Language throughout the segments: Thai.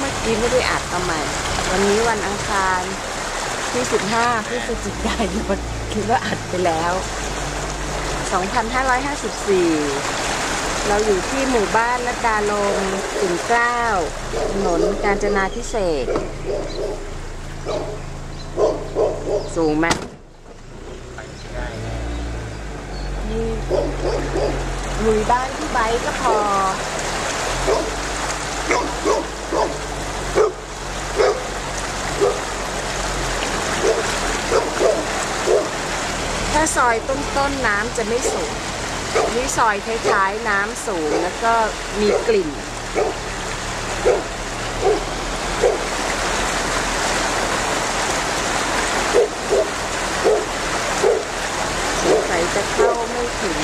เมื่อกี้ไม่ได้อัดเอาใหม่วันนี้วันอังคารที่ 15พฤศจิกายนคิดว่าอัดไปแล้ว 2554 เราอยู่ที่หมู่บ้านละดาลมถึงเกล้าถนนกาญจนาพิเศษ สูงไหมนี่ลุยบ้านที่ไบก็พอาซอยต้นๆน้ำจะไม่สูงนี่ซอยท้ายๆน้ำสูงแล้วก็มีกลิ่น สงสัยจะเข้าไม่ถึง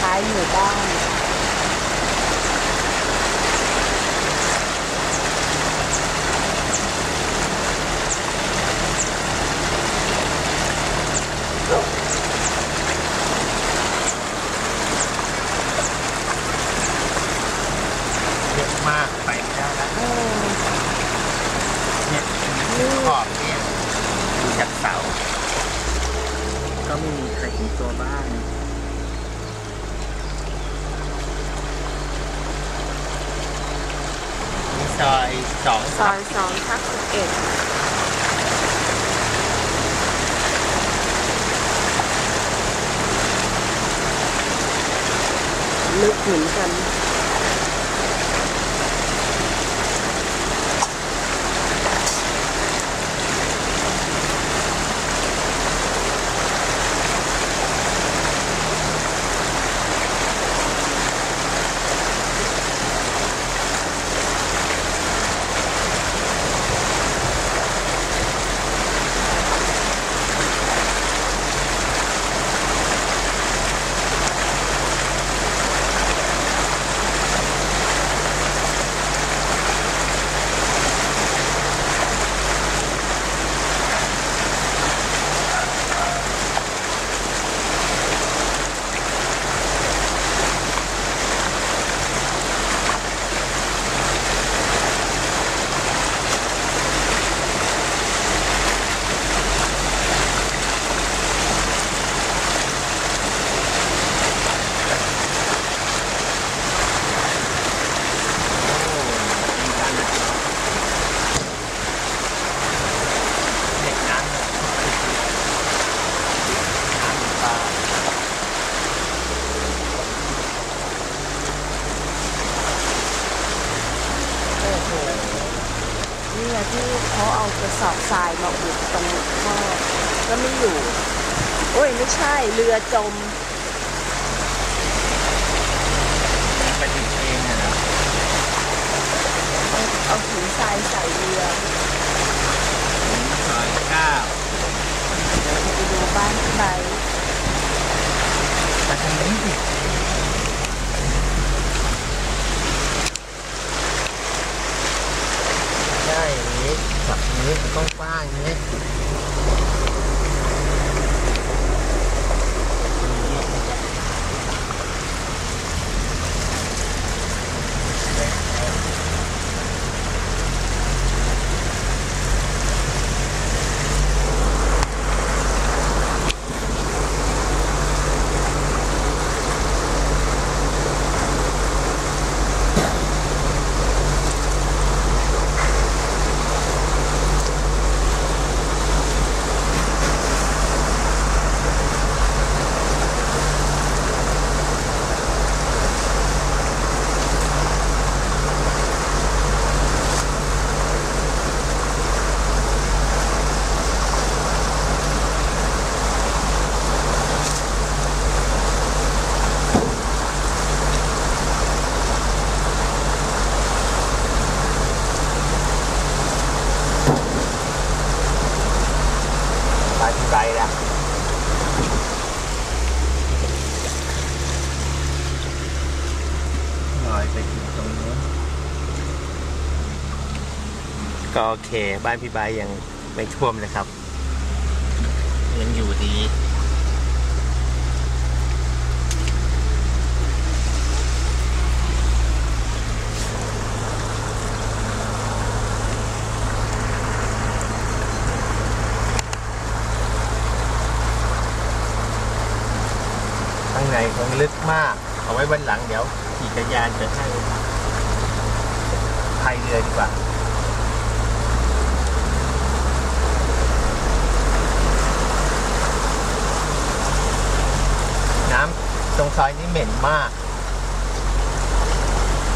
ท้ายหมู่บ้าน เยอะมากไปไม่ได้แล้ว เออ เนี่ยขอบเนี่ยดู จากเสา ก็ไม่มีใครเห็นตัวบ้านนี่ซอยสองซอยสองทับสิบเอ็ดลึกเหมือนกัน เด็กน้ำเนี่ยน้ำปลา โอ้โหนี่ไงที่เขาเอา กระสอบทรายมาอุดตรงท่อก็ไม่อยู่ โอ้ยไม่ใช่เรือจมไปถึงเองอะนะเอาเอาถุงทรายใส่เรือซอยเก้าเดี๋ยวจะไปดูบ้านที่ใบมาทางนี้สิใช่อย่างนี้ จับอ ก็โอเค บ้านพี่บายยังไม่ท่วมนะครับ ยังอยู่ดีข้างในคงลึกมาก เอาไว้วันหลังเดี๋ยวขี่จักรยานจะให้พายเรือดีกว่า ตรงซอยนี้เหม็นมาก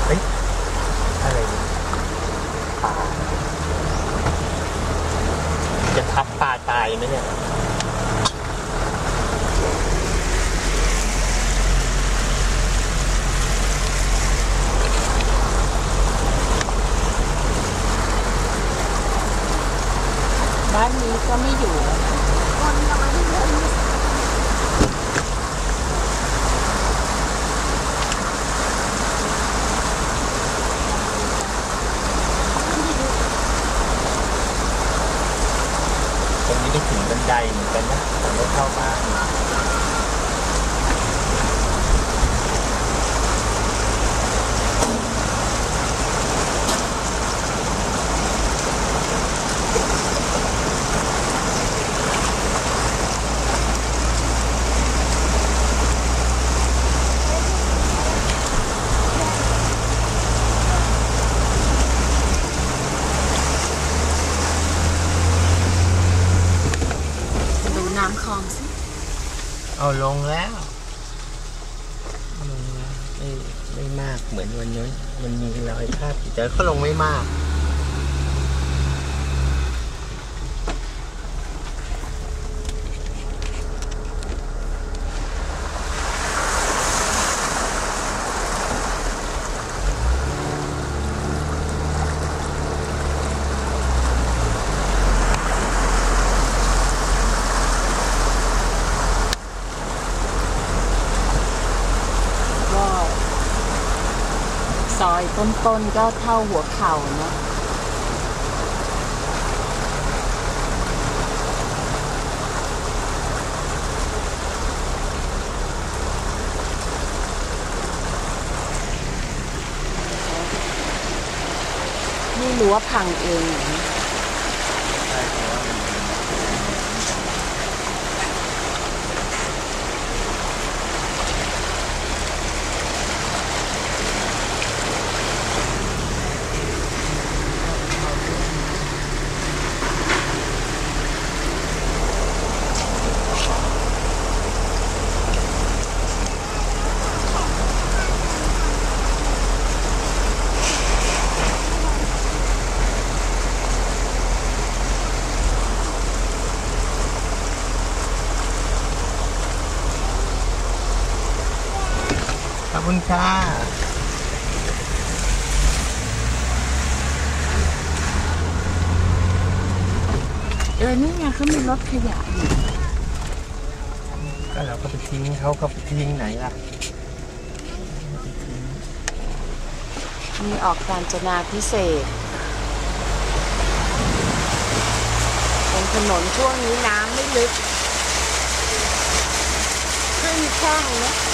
เฮ้ยอะไรปลาจะทับปลาตายไหมเนี่ยบ้านนี้ก็ไม่อยู่แล้วนะ ตรงนี้ก็ถึงบันไดเหมือนกันนะแต่ไม่เข้าบ้าน ดูน้ำคลองสิ เอาลงแล้วลงแล้วไม่ไม่มากเหมือนวันนี้มันมีรอยคราบแต่ก็ลงไม่มากซ อยต้นๆก็เท่าหัวเข่าเนะนี่รั้วพังเองเหรอเนี่ย ใช่เพราะว่ามัน ขอบ คุณค่ะเออ นี่ไงเขามีรถขยะอยู่ก็เราก็ไปทิ้งเขาก็ไปทิ้งไหนล่ะ มีออกการจนาพิเศษเป็นถนนช่วงนี้น้ำไม่ลึก ขึ้นแข้งนะ